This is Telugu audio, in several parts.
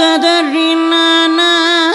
مقتدر أنا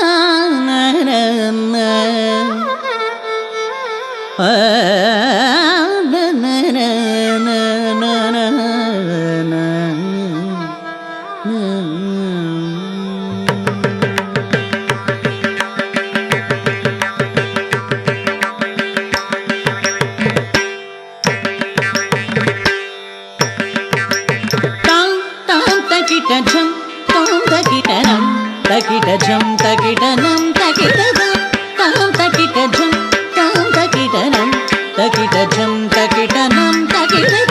తకిటజం తకిటనం తకిటజం తాం తకిటజం తాం తకిటనం. తకిటజం తకిటనం తకిట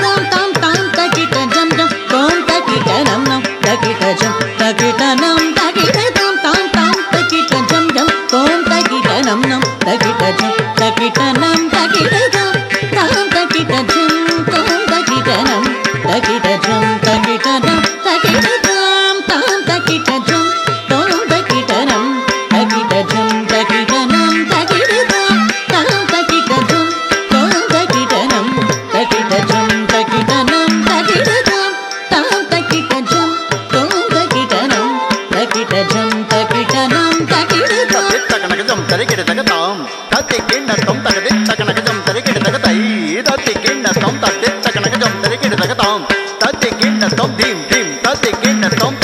nothing in the company.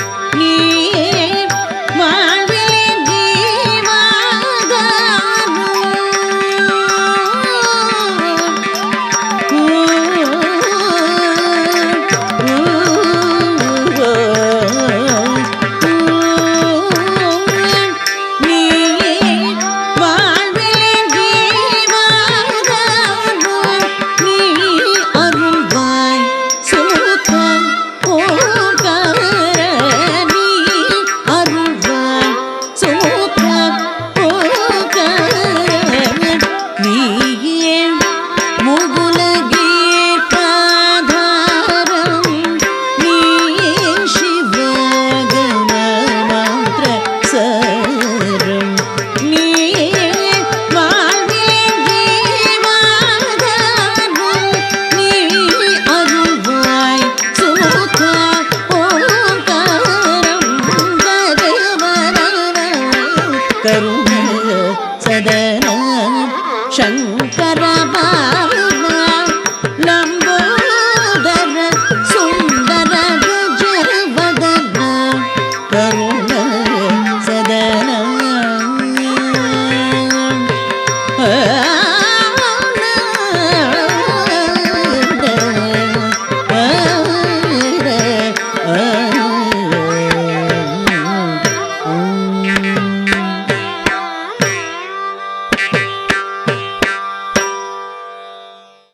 Shankara Babu